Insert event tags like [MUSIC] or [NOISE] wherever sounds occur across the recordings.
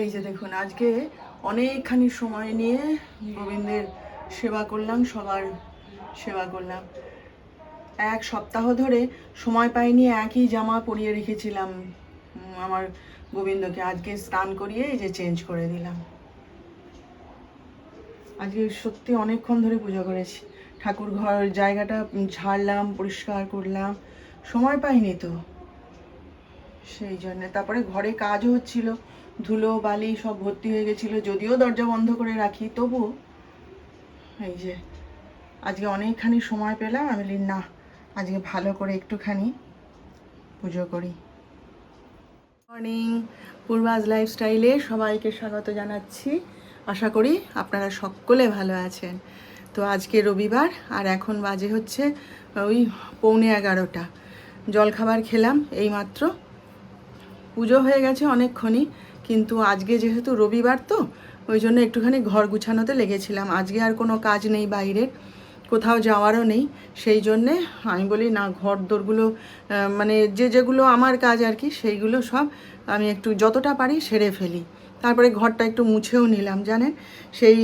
এই যে দেখুন, আজকে অনেকখানি সময় নিয়ে গোবিন্দের সেবা করলাম, সবার সেবা করলাম। এক সপ্তাহ ধরে সময় পাইনি, একই জামা পরিয়ে রেখেছিলাম আমার গোবিন্দকে। আজকে স্নান করিয়ে এই যে চেঞ্জ করে দিলাম। আজকে সত্যি অনেকক্ষণ ধরে পুজো করেছি। ঠাকুর ঘর জায়গাটা ঝাড়লাম, পরিষ্কার করলাম। সময় পাইনি তো, সেই জন্য। তারপরে ঘরে কাজও হচ্ছিল। ধুলো, বালি সব ভর্তি হয়ে গেছিল। যদিও দরজা বন্ধ করে রাখি, তবু এই যে আজকে অনেকখানি সময় পেলাম। আমি বলি, না, আজকে ভালো করে একটুখানি পুজো করি। মর্নিং পূর্বাজ লাইফস্টাইলে সবাইকে স্বাগত জানাচ্ছি। আশা করি আপনারা সকলে ভালো আছেন। তো আজকে রবিবার, আর এখন বাজে হচ্ছে ওই পৌনে এগারোটা। জলখাবার খেলাম, এইমাত্র। পুজো হয়ে গেছে অনেকক্ষণই। কিন্তু আজকে যেহেতু রবিবার তো, ওই জন্য একটুখানি ঘর গুছানোতে লেগেছিলাম। আজকে আর কোনো কাজ নেই বাইরের কোথাও যাওয়ারও নেই। সেই জন্যে আমি বলি, না, ঘর দোরগুলো মানে যে যেগুলো আমার কাজ আর কি, সেইগুলো সব আমি একটু যতটা পারি সেরে ফেলি। তারপরে ঘরটা একটু মুছেও নিলাম, জানেন? সেই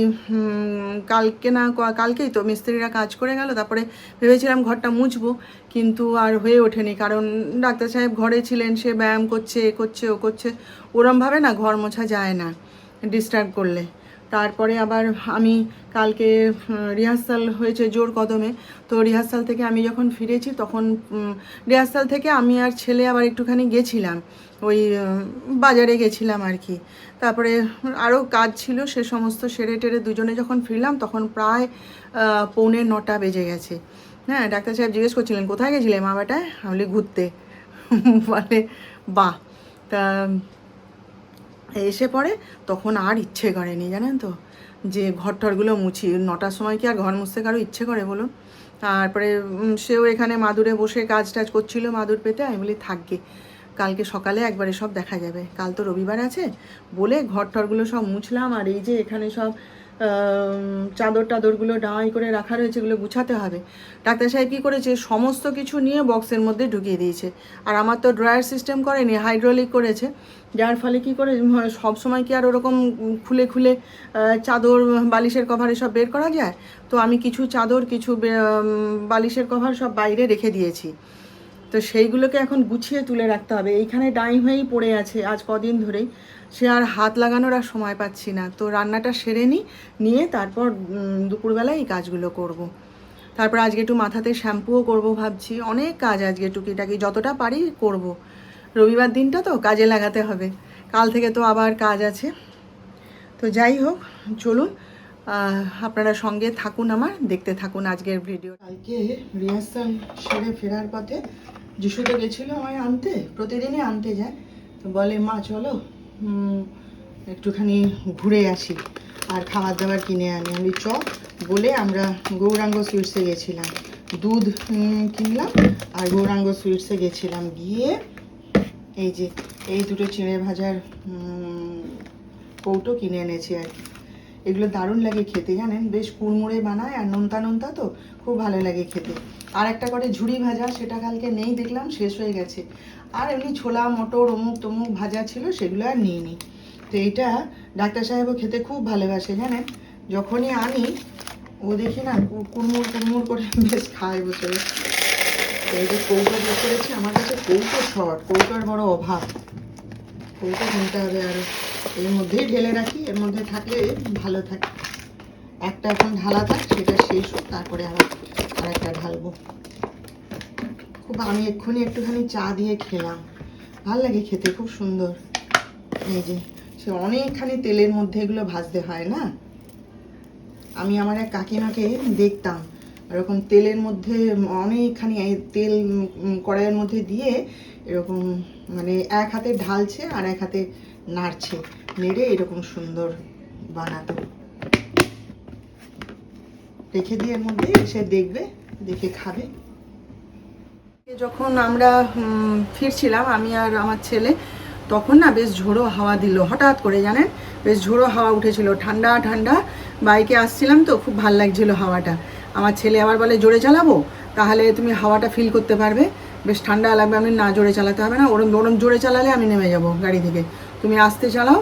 কালকে না কালকেই তো মিস্ত্রিরা কাজ করে গেল, তারপরে ভেবেছিলাম ঘরটা মুছবো, কিন্তু আর হয়ে ওঠেনি, কারণ ডাক্তার সাহেব ঘরে ছিলেন, সে ব্যায়াম করছে, এ করছে, ও করছে, ওরমভাবে না ঘর মোছা যায় না ডিস্টার্ব করলে। তারপরে আবার আমি কালকে রিহার্সাল হয়েছে জোর কদমে, তো রিহার্সাল থেকে আমি যখন ফিরেছি, তখন রিহার্সাল থেকে আমি আর ছেলে আবার একটুখানি গেছিলাম। ওই বাজারে গেছিলাম আর কি। তারপরে আরও কাজ ছিল, সে সমস্ত সেরে টেরে দুজনে যখন ফিরলাম, তখন প্রায় পৌনে নটা বেজে গেছে। হ্যাঁ ডাক্তার সাহেব জিজ্ঞেস করছিলেন, কোথায় গেছিলে মা বেটায় আমি ঘুরতে। [LAUGHS] বলে, বাহ! তা, এসে পড়ে তখন আর ইচ্ছে করেনি, জানেন তো? যে ঘর টরগুলো মুছি, নটার সময় কি আর ঘর মুছতে কারও ইচ্ছে করে বলুন? তারপরে সেও এখানে মাদুরে বসে কাজ টাজ করছিল মাদুর পেতে, আমি বলি থাকবে কালকে সকালে একবারে সব দেখা যাবে। কাল তো রবিবার আছে। বলে ঘর টরগুলো সব মুছলাম আর এই যে এখানে সব চাদর টাদরগুলো ডাঁই করে রাখা রয়েছে এগুলো গুছাতে হবে। ডাক্তার সাহেব কী করেছে? সমস্ত কিছু নিয়ে বক্সের মধ্যে ঢুকিয়ে দিয়েছে। আর আমার তো ড্রয়ার সিস্টেম করেনি, হাইড্রোলিক করেছে। যার ফলে কি করে সব সময় কি আর ওরকম খুলে খুলে চাদর, বালিশের কভার এসব বের করা যায়? তো আমি কিছু চাদর, কিছু বালিশের কভার সব বাইরে রেখে দিয়েছি। তো সেইগুলোকে এখন গুছিয়ে তুলে রাখতে হবে। এইখানে ডাই হয়েই পড়ে আছে আজ কদিন ধরেই। সে আর হাত লাগানোর আর সময় পাচ্ছি না। তো রান্নাটা সেরে নিই নিয়ে তারপর দুপুরবেলায় এই কাজগুলো করব। তারপর আজকে একটু মাথাতে শ্যাম্পুও করব ভাবছি। অনেক কাজ আজকে টুকিটাকি, যতটা পারি করব। রবিবার দিনটা তো কাজে লাগাতে হবে। কাল থেকে তো আবার কাজ আছে। তো যাই হোক, চলুন আপনারা সঙ্গে থাকুন আমার, দেখতে থাকুন আজকের ভিডিও। কালকে রিহার্সাল সেরে ফেরার পথে যিশু তো গেছিল আমায় আনতে, প্রতিদিনই আনতে যায়। তো বলে, মা, চলো একটুখানি ঘুরে আসি আর খাবার দাবার কিনে আনি। আমি চ, বলে আমরা গৌরাঙ্গ সুইটসে গেছিলাম। দুধ কিনলাম আর গৌরাঙ্গ সুইটসে গেছিলাম। গিয়ে এই যে, এই দুটো চিড়ে ভাজার কৌটো কিনে এনেছি আর কি। এগুলো দারুণ লাগে খেতে, জানেন? বেশ কুড়মুড়ে বানায় আর নোনতা নোনতা তো খুব ভালো লাগে খেতে। আর একটা করে ঝুড়ি ভাজা, সেটা কালকে নেই দেখলাম, শেষ হয়ে গেছে। আর এমনি ছোলা, মটর, অমুক তমুক ভাজা ছিল, সেগুলো আর নিই নি তো এইটা ডাক্তার সাহেবও খেতে খুব ভালোবাসে, জানেন? যখনই আনি, ও দেখি না কুড়মুড় কুড়মুড় করে [LAUGHS] বেশ খায় বসে এই যে কৌটো বের করেছি, আমার কাছে কৌটো শর্ট কৌটোর বড় অভাব। কৌটো কিনতে হবে আরও এর মধ্যেই ঢেলে রাখি, এর মধ্যে থাকলে ভালো থাকে। একটা এখন ঢালা থাক, সেটা শেষ হোক, তারপরে আবার আর একটা ঢালবো। খুব আমি এক্ষুনি একটুখানি চা দিয়ে খেলাম। ভালো লাগে খেতে, খুব সুন্দর। এই যে, সে অনেকখানি তেলের মধ্যে এগুলো ভাজতে হয় না? আমি আমার এক কাকিমাকে দেখতাম এরকম তেলের মধ্যে অনেকখানি তেল কড়াইয়ের মধ্যে দিয়ে এরকম মানে এক হাতে ঢালছে আর এক হাতে নাড়ছে, নেড়ে এরকম সুন্দর বানাতো। রেখে দিয়ে এর মধ্যে এসে দেখবে, দেখে খাবে। যখন আমরা ফিরছিলাম, আমি আর আমার ছেলে, তখন না বেশ ঝোড়ো হাওয়া দিল, হঠাৎ করে জানেন? বেশ ঝোড়ো হাওয়া উঠেছিল, ঠান্ডা ঠান্ডা। বাইকে আসছিলাম তো, খুব ভালো লাগছিল হাওয়াটা। আমার ছেলে আবার বলে, জোরে চালাবো? তাহলে তুমি হাওয়াটা ফিল করতে পারবে। বেশ ঠান্ডা লাগবে, আমি না জোরে চালাতে হবে না, ওরম ওরম জোরে চালালে আমি নেমে যাব গাড়ি থেকে। তুমি আস্তে চালাও,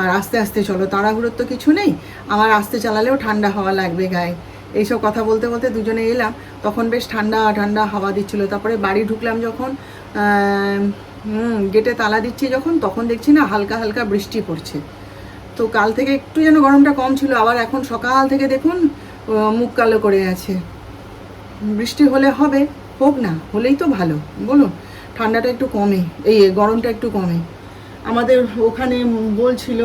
আর আস্তে আস্তে চলো। তাড়াহুড়োর তো কিছু নেই। আমার আস্তে চালালেও ঠান্ডা হাওয়া লাগবে গায়ে। এইসব কথা বলতে বলতে দুজনে এলাম। তখন বেশ ঠান্ডা ঠান্ডা হাওয়া দিচ্ছিল। তারপরে বাড়ি ঢুকলাম যখন গেটে তালা দিচ্ছি যখন, তখন দেখছি না হালকা হালকা বৃষ্টি পড়ছে। তো কাল থেকে একটু যেন গরমটা কম ছিল। আবার এখন সকাল থেকে দেখুন মুখ কালো করে আছে। বৃষ্টি হলে হবে, হোক না, হলেই তো ভালো। বলুন, ঠান্ডাটা একটু কমে, এই গরমটা একটু কমে। আমাদের ওখানে বলছিল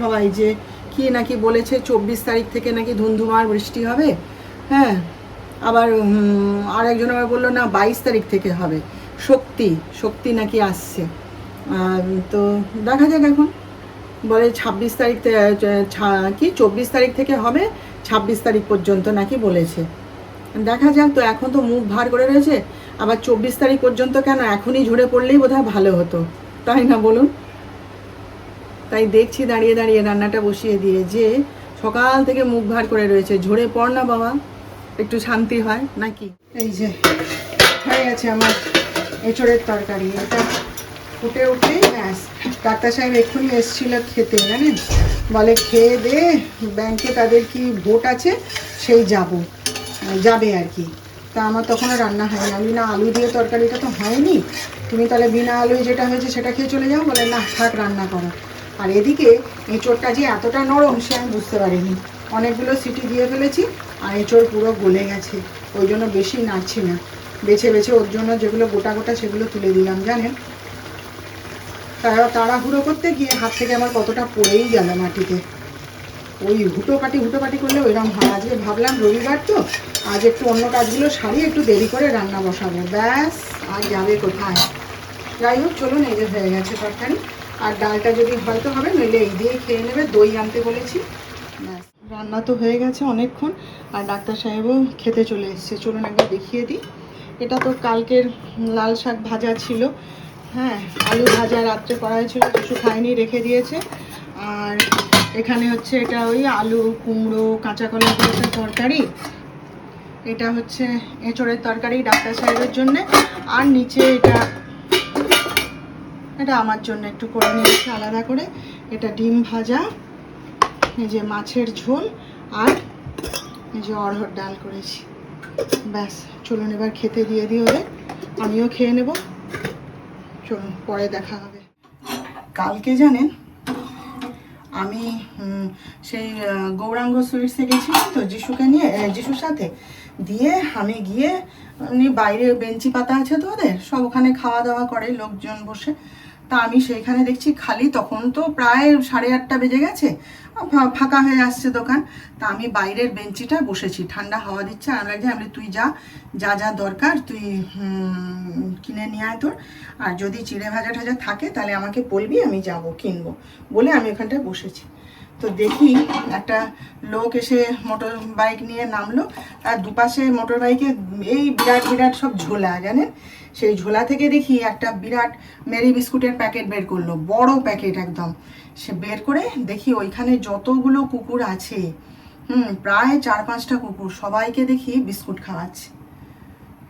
সবাই যে কি নাকি বলেছে চব্বিশ তারিখ থেকে নাকি ধুমধুমার বৃষ্টি হবে। হ্যাঁ আবার আর একজন আবার বলল, না, বাইশ তারিখ থেকে হবে। শক্তি শক্তি নাকি আসছে। তো দেখা যাক এখন। বলে ছাব্বিশ তারিখ কি, চব্বিশ তারিখ থেকে হবে, ছাব্বিশ তারিখ পর্যন্ত নাকি বলেছে। দেখা যাক, তো এখন তো মুখ ভার করে রয়েছে। আবার চব্বিশ তারিখ পর্যন্ত কেন? এখনই ঝরে পড়লেই বোধহয় ভালো হতো। তাই না বলুন? তাই দেখছি দাঁড়িয়ে দাঁড়িয়ে রান্নাটা বসিয়ে দিয়ে যে সকাল থেকে মুখ ভার করে রয়েছে। ঝরে পড় না বাবা, একটু শান্তি হয় নাকি? এই যে, হয়ে গেছে আমার এঁচড়ের তরকারি। এটা ফুটে উঠে, ব্যাস। ডাক্তার সাহেব এক্ষুনি এসেছিল খেতে, জানেন? বলে খেয়ে দে, ব্যাংকে তাদের কি ভোট আছে, সেই যাব। যাবে আর কি। তা আমার তখনও রান্না হয়নি। আমি না, আলু দিয়ে তরকারিটা তো হয়নি। তুমি তাহলে বিনা আলুই যেটা হয়েছে সেটা খেয়ে চলে যাও। বলে, না, থাক, রান্না করো। আর এদিকে এঁচোড়টা যে এতটা নরম সে আমি বুঝতে পারিনি। অনেকগুলো সিটি দিয়ে ফেলেছি আর এঁচোড় পুরো গলে গেছে। ওই জন্য বেশি নাড়ছি না। বেছে বেছে ওর জন্য যেগুলো গোটা গোটা সেগুলো তুলে দিলাম, জানেন? তারা তাড়াহুড়ো করতে গিয়ে হাত থেকে আমার কতটা পড়েই গেল মাটিতে। ওই হুটো পাটি হুটো পাটি করলে ওইরকম হয়। আজকে ভাবলাম রবিবার তো আজ একটু অন্য কাজগুলো সারিয়ে একটু দেরি করে রান্না বসাবো। ব্যাস, আর যাবে কোথায়? যাই হোক, চলুন, এই যে হয়ে গেছে তরকারি। আর ডালটা যদি হয়তো হবে, নইলে এই দিয়ে খেয়ে নেবে, দই আনতে বলেছি। ব্যাস, রান্না তো হয়ে গেছে অনেকক্ষণ, আর ডাক্তার সাহেবও খেতে চলে এসেছে। চলুন একবার দেখিয়ে দিই। এটা তো কালকের লাল শাক ভাজা ছিল। হ্যাঁ আলু ভাজা রাত্রে করা হয়েছিল, কিছু খায়নি রেখে দিয়েছে। আর এখানে হচ্ছে এটা ওই আলু, কুমড়ো, কাঁচা কলা তরকারি। এটা হচ্ছে এঁচড়ের তরকারি ডাক্তার সাহেবের জন্য। আর নিচে এটা এটা আমার জন্য একটু করে নিয়েছি আলাদা করে। এটা ডিম ভাজা, এই যে মাছের ঝোল, আর এই যে অড়হর ডাল করেছি। ব্যাস, চলুন এবার খেতে দিয়ে দিই ওদের। আমিও খেয়ে নেব। চলুন, পরে দেখা হবে। কালকে জানেন, আমি সেই গৌরাঙ্গ সুইটসে গেছিলাম তো, যিশুকে নিয়ে যিশুর সাথে। দিয়ে আমি গিয়ে এমনি বাইরে বেঞ্চি পাতা আছে তো ওদের সব ওখানে খাওয়া দাওয়া করে লোকজন বসে। তা আমি সেইখানে দেখছি খালি, তখন তো প্রায় সাড়ে আটটা বেজে গেছে। ফাঁকা হয়ে আসছে দোকান। তা আমি বাইরের বেঞ্চিটা বসেছি। ঠান্ডা হাওয়া দিচ্ছে। আর লাগছে আমি তুই যা যা যা দরকার, তুই কিনে নিয়ে আয় তোর। আর যদি চিড়ে ভাজা টাজা থাকে, তাহলে আমাকে বলবি, আমি যাব, কিনবো। বলে আমি ওখানটায় বসেছি। তো দেখি একটা লোক এসে মোটর বাইক নিয়ে নামলো। আর দুপাশে মোটর বাইকে এই বিরাট বিরাট সব ঝোলা, জানেন? সেই ঝোলা থেকে দেখি একটা বিরাট মেরি বিস্কুটের প্যাকেট বের করল, বড় প্যাকেট একদম। সে বের করে দেখি ওইখানে যতগুলো কুকুর আছে, হুম, প্রায় চার পাঁচটা কুকুর, সবাইকে দেখি বিস্কুট খাওয়াচ্ছে।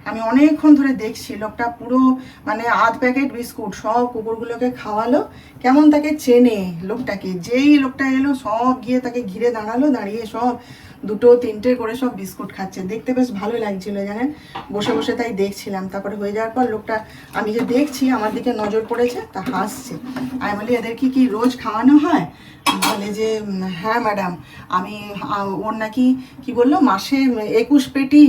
আমি অনেকক্ষণ ধরে দেখছি, লোকটা পুরো মানে আধ প্যাকেট বিস্কুট, সব কুকুরগুলোকে খাওয়ালো। কেমন তাকে চেনে লোকটাকে? যেই লোকটা এলো, সব গিয়ে তাকে ঘিরে দাঁড়াল, দাঁড়িয়ে সব দুটো তিনটে করে সব বিস্কুট খাচ্ছে। দেখতে বেশ ভালো লাগছিল, জানেন? বসে বসে তাই দেখছিলাম। তারপরে হয়ে যাওয়ার পর লোকটা, আমি যে দেখছি, আমার দিকে নজর পড়েছে, তা হাসছে। আমি বলি, এদের কি কি রোজ খাওয়ানো হয়? বলে যে হ্যাঁ ম্যাডাম, আমি ওর নাকি, কি বলল, মাসে একুশ পেটি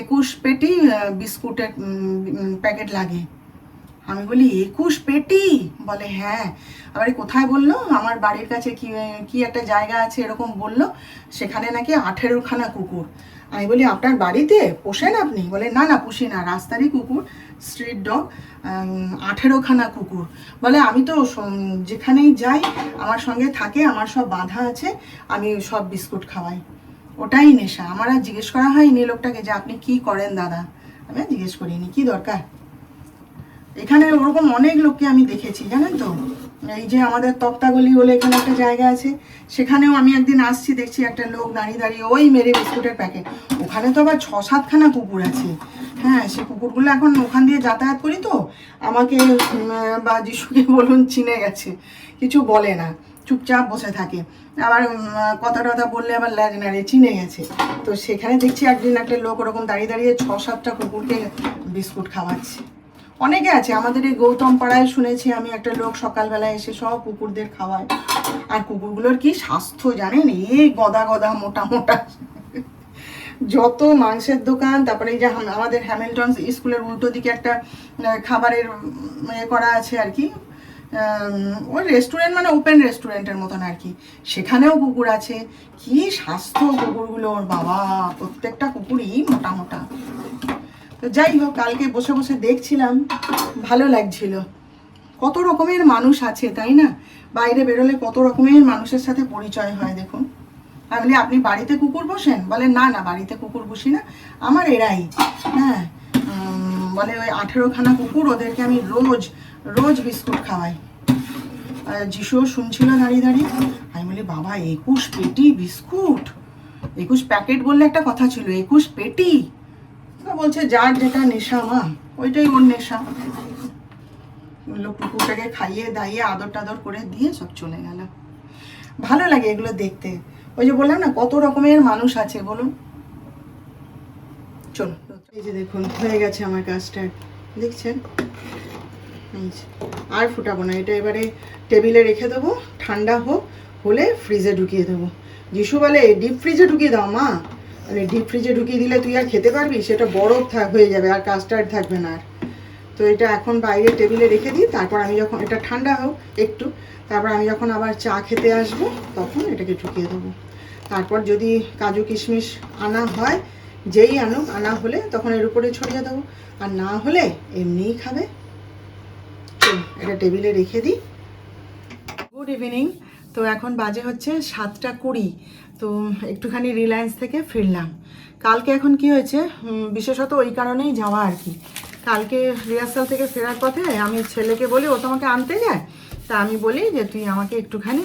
একুশ পেটি বিস্কুটের প্যাকেট লাগে। আমি বলি, একুশ পেটি? বলে হ্যাঁ। আবার কোথায় বলল? আমার বাড়ির কাছে কি কি একটা জায়গা আছে এরকম বলল, সেখানে নাকি আঠেরোখানা কুকুর। আমি বলি, আপনার বাড়িতে? পোষেন আপনি? বলে, না না, পুষি না, রাস্তারই কুকুর, স্ট্রিট ডগ আঠেরোখানা কুকুর। বলে, আমি তো যেখানেই যাই, আমার সঙ্গে থাকে, আমার সব বাঁধা আছে, আমি সব বিস্কুট খাওয়াই। ওটাই নেশা। আমার আর জিজ্ঞেস করা হয়নি লোকটাকে যে, আপনি কি করেন দাদা? আমি জিজ্ঞেস করিনি। কি দরকার? এখানে ওরকম অনেক লোককে আমি দেখেছি, জানেন তো? এই যে আমাদের তক্তাগলি বলে এখানে একটা জায়গা আছে, সেখানেও আমি একদিন আসছি, দেখছি একটা লোক দাঁড়িয়ে দাঁড়িয়ে ওই মেরে বিস্কুটের প্যাকেট। ওখানে তো আবার ছ সাতখানা কুকুর আছে। হ্যাঁ সে কুকুরগুলো এখন ওখান দিয়ে যাতায়াত করি তো, আমাকে বা যিশুকে বলুন, চিনে গেছে। কিছু বলে না, চুপচাপ বসে থাকে। আবার কথা টথা বললে আবার ল্যাজ নাড়ে চিনে গেছে। তো সেখানে দেখছি একদিন একটা লোক ওরকম দাঁড়িয়ে দাঁড়িয়ে ছ সাতটা কুকুরকে বিস্কুট খাওয়াচ্ছে। অনেকে আছে, আমাদের এই গৌতম পাড়ায় শুনেছি আমি একটা লোক সকালবেলায় এসে সব কুকুরদের খাওয়ায়। আর কুকুরগুলোর কি স্বাস্থ্য জানেন? এই গদা গদা মোটা মোটা। যত মাংসের দোকান, তারপরে এই যে আমাদের হ্যামিল্টন স্কুলের উল্টো দিকে একটা খাবারের করা আছে আর কি। ওই রেস্টুরেন্ট মানে ওপেন রেস্টুরেন্টের মতন আর কি। সেখানেও কুকুর আছে। কি স্বাস্থ্য কুকুরগুলোর বাবা! প্রত্যেকটা কুকুরই মোটা মোটা। তো যাই হোক, কালকে বসে বসে দেখছিলাম, ভালো লাগছিল। কত রকমের মানুষ আছে, তাই না? বাইরে বেরোলে কত রকমের মানুষের সাথে পরিচয় হয়, দেখুন। আমি আপনি বাড়িতে কুকুর বসেন বলে, না না, বাড়িতে কুকুর বসি না। আমার এরাই। হ্যাঁ বলে, ওই আঠেরোখানা কুকুর, ওদেরকে আমি রোজ রোজ বিস্কুট খাওয়াই। যিশুও শুনছিল দাঁড়িয়ে দাঁড়িয়ে, আমি বলি, বাবা, একুশ পেটি বিস্কুট? একুশ প্যাকেট বললে একটা কথা ছিল, একুশ পেটি? বলছে, যার যেটা নেশা মা, ওইটাই ওর নেশা। লোক কুকুরটাকে খাইয়ে দাইয়ে আদর টাদর করে দিয়ে সব চলে গেল। ভালো লাগে এগুলো দেখতে। ওই যে বললাম না, কত রকমের মানুষ আছে, বলুন। চলো এই যে দেখুন, হয়ে গেছে আমার কাজটা। দেখছেন? আর ফুটাবো না, এটা এবারে টেবিলে রেখে দেবো, ঠান্ডা হোক, হলে ফ্রিজে ঢুকিয়ে দেবো। যিশু বলে ডিপ ফ্রিজে ঢুকিয়ে দাও মা। মানে ডিপ ফ্রিজে ঢুকিয়ে দিলে তুই আর খেতে পারবি? সেটা বরফ থাক, হয়ে যাবে, আর কাস্টার্ড থাকবে না আর। তো এটা এখন বাইরে টেবিলে রেখে দিই, তারপর আমি যখন, এটা ঠান্ডা হোক একটু, তারপর আমি যখন আবার চা খেতে আসব, তখন এটাকে ঢুকিয়ে দেবো। তারপর যদি কাজু কিশমিশ আনা হয়, যেই আনুক, আনা হলে তখন এর উপরে ছড়িয়ে দেবো। আর না হলে এমনিই খাবে। এটা টেবিলে রেখে দিই। গুড ইভিনিং তো এখন বাজে হচ্ছে সাতটা কুড়ি। তো একটুখানি রিলায়েন্স থেকে ফিরলাম। কালকে এখন কি হয়েছে? বিশেষত ওই কারণেই যাওয়া আর কি। কালকে রিহার্সাল থেকে ফেরার পথে আমি ছেলেকে বলি, ও তোমাকে আনতে যায়? তা আমি বলি যে, তুই আমাকে একটুখানি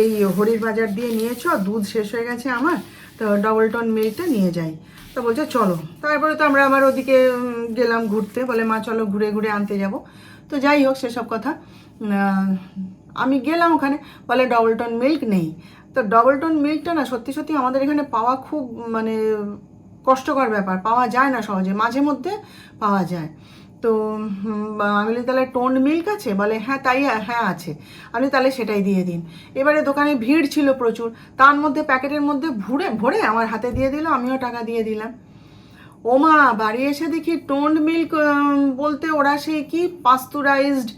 এই হরির বাজার দিয়ে নিয়েছ, দুধ শেষ হয়ে গেছে আমার, তো ডবল টন মিল্কটা নিয়ে যাই। তো বলছে, চলো। তারপরে তো আমরা আবার ওদিকে গেলাম ঘুরতে, বলে, মা, চলো ঘুরে ঘুরে আনতে যাব। তো যাই হোক, সেসব কথা। আমি গেলাম ওখানে, বলে ডবল টন মিল্ক নেই। তো ডবল টোন মিল্কটা না, সত্যি সত্যি আমাদের এখানে পাওয়া খুব মানে কষ্টকর ব্যাপার। পাওয়া যায় না সহজে, মাঝে মধ্যে পাওয়া যায়। তো আমি বলি তাহলে টোন মিল্ক আছে? বলে হ্যাঁ তাই হ্যাঁ আছে। আমি তাহলে সেটাই দিয়ে দিন। এবারে দোকানে ভিড় ছিল প্রচুর। তার মধ্যে প্যাকেটের মধ্যে ভরে ভরে আমার হাতে দিয়ে দিল, আমিও টাকা দিয়ে দিলাম। ওমা, বাড়ি এসে দেখি টোন মিল্ক বলতে ওরা সেই কি পাস্তুরাইজড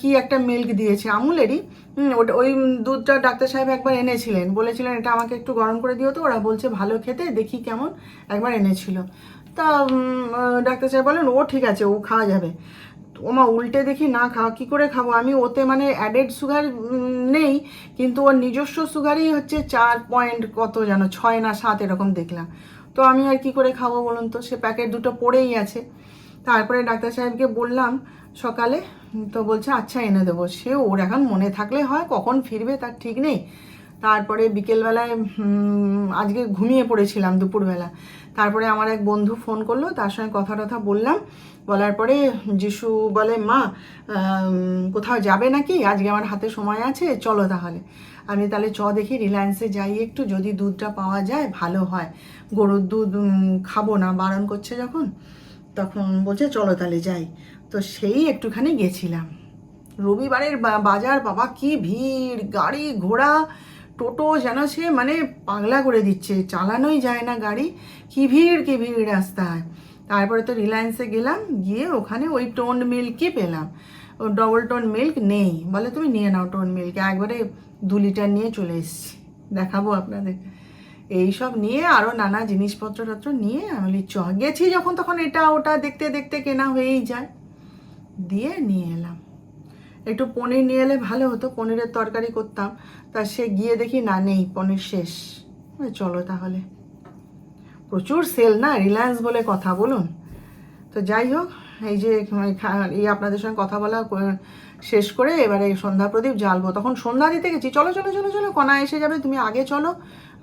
কি একটা মিল্ক দিয়েছে, আমুলেরই। হুম, ওটা ওই দুধটা ডাক্তার সাহেব একবার এনেছিলেন। বলেছিলেন এটা আমাকে একটু গরম করে দিও তো। ওরা বলছে ভালো খেতে দেখি কেমন। একবার এনেছিল। তা ডাক্তার সাহেব বলেন ও ঠিক আছে ও খাওয়া যাবে। ওমা উল্টে দেখি না খাওয়া কী করে খাব? আমি ওতে মানে অ্যাডেড সুগার নেই কিন্তু ওর নিজস্ব সুগারই হচ্ছে চার পয়েন্ট কত যেন ছয় না সাত এরকম দেখলাম। তো আমি আর কি করে খাব বলুন তো? সে প্যাকেট দুটো পড়েই আছে। তারপরে ডাক্তার সাহেবকে বললাম সকালে তো বলছে আচ্ছা এনে দেবো। সে ওর এখন মনে থাকলে হয়, কখন ফিরবে তার ঠিক নেই। তারপরে বিকেলবেলায় আজকে ঘুমিয়ে পড়েছিলাম দুপুরবেলা। তারপরে আমার এক বন্ধু ফোন করল, তার সঙ্গে কথা টথা বললাম। বলার পরে যিশু বলে, মা কোথাও যাবে নাকি? আজকে আমার হাতে সময় আছে, চলো তাহলে। আমি তাহলে চ দেখি, রিলায়েন্সে যাই একটু, যদি দুধটা পাওয়া যায়, ভালো হয়। গরুর দুধ খাব না, বারণ করছে যখন। তখন বলছে, চলো তাহলে যাই। তো সেই একটুখানি গেছিলাম। রবিবারের বাজার, বাবা কি ভিড়, গাড়ি ঘোড়া, টোটো যেন সে মানে পাগলা করে দিচ্ছে, চালানোই যায় না গাড়ি। কি ভিড় কি ভিড় রাস্তায়। তারপরে তো রিলায়েন্সে গেলাম, গিয়ে ওখানে ওই টোন মিল্কই পেলাম। ডবল টোন মিল্ক নেই। বলে, তুমি নিয়ে নাও টোন মিল্ক। একবারে দু লিটার নিয়ে চলে এসেছি। দেখাবো আপনাদের। এইসব নিয়ে আরও নানা জিনিসপত্র টত্র নিয়ে আমি বলি, চ, গেছি যখন তখন এটা ওটা দেখতে দেখতে কেনা হয়েই যায়। দিয়ে নিয়ে এলাম। একটু পনির নিয়ে এলে ভালো হতো, পনিরের তরকারি করতাম। তা সে গিয়ে দেখি, না, নেই, পনির শেষ। চলো তাহলে। প্রচুর সেল না, রিলায়েন্স বলে কথা, বলুন? তো যাই হোক, এই যে এই আপনাদের সঙ্গে কথা বলা শেষ করে এবারে সন্ধ্যা প্রদীপ জ্বালবো। তখন সন্ধ্যা দিতে গেছি। চলো চলো চলো চলো কণা এসে যাবে, তুমি আগে চলো।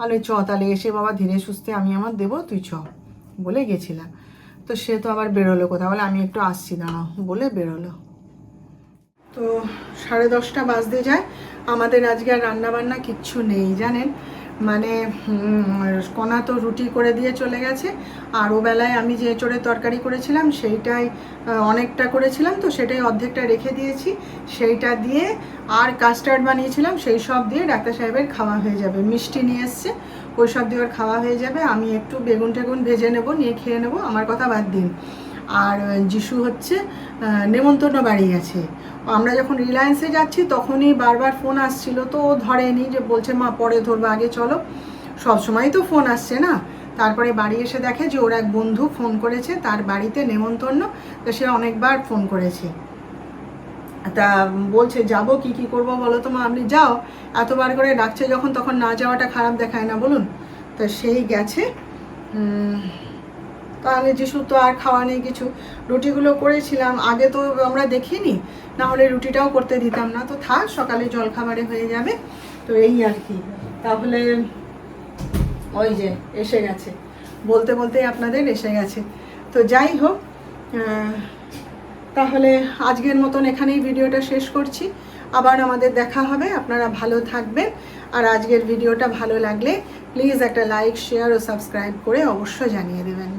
আলে চ, তাহলে এসে বাবা ধীরে সুস্থে আমি আমার দেবো, তুই চ, বলে গেছিলাম। তো সে তো আবার বেরোলো কোথাও, বলে আমি একটু আসছি, দাঁড়াও, বলে বেরোলো। তো সাড়ে দশটা বাজতে যায়, আমাদের আজকে আর রান্নাবান্না কিচ্ছু নেই, জানেন? মানে কণা তো রুটি করে দিয়ে চলে গেছে। আর ও বেলায় আমি যে চড়ে তরকারি করেছিলাম, সেইটাই অনেকটা করেছিলাম। তো সেটাই অর্ধেকটা রেখে দিয়েছি। সেইটা দিয়ে আর কাস্টার্ড বানিয়েছিলাম, সেই সব দিয়ে ডাক্তার সাহেবের খাওয়া হয়ে যাবে। মিষ্টি নিয়ে এসছে, ওই সব দিয়ে খাওয়া হয়ে যাবে। আমি একটু বেগুন টেগুন ভেজে নেব, নিয়ে খেয়ে নেব, আমার কথা বাদ দিন। আর যিশু হচ্ছে নেমন্তন্ন বাড়ি গেছে। আমরা যখন রিলায়েন্সে যাচ্ছি, তখনই বারবার ফোন আসছিল। তো ও ধরেনি যে, বলছে, মা, পরে ধরবো, আগে চলো। সব সময় তো ফোন আসছে না। তারপরে বাড়ি এসে দেখে যে, ওর এক বন্ধু ফোন করেছে, তার বাড়িতে নেমন্তন্ন। তো সে অনেকবার ফোন করেছে। তা বলছে, যাব কি কি করব বলো তো মা, আপনি যাও। এতবার করে ডাকছে যখন, তখন না যাওয়াটা খারাপ দেখায় না, বলুন? তো সেই গেছে। তাহলে যিশু তো আর খাওয়া নেই কিছু। রুটিগুলো করেছিলাম। আগে তো আমরা দেখিনি, না হলে রুটিটাও করতে দিতাম না। তো থাক, সকালে জলখাবারে হয়ে যাবে। তো এই আর কি। তাহলে ওই যে, এসে গেছে। বলতে বলতেই আপনাদের এসে গেছে। তো যাই হোক তাহলে আজকের মতন এখানেই ভিডিওটা শেষ করছি। আবার আমাদের দেখা হবে। আপনারা ভালো থাকবেন। আর আজকের ভিডিওটা ভালো লাগলে প্লিজ একটা লাইক, শেয়ার ও সাবস্ক্রাইব করে অবশ্যই জানিয়ে দেবেন।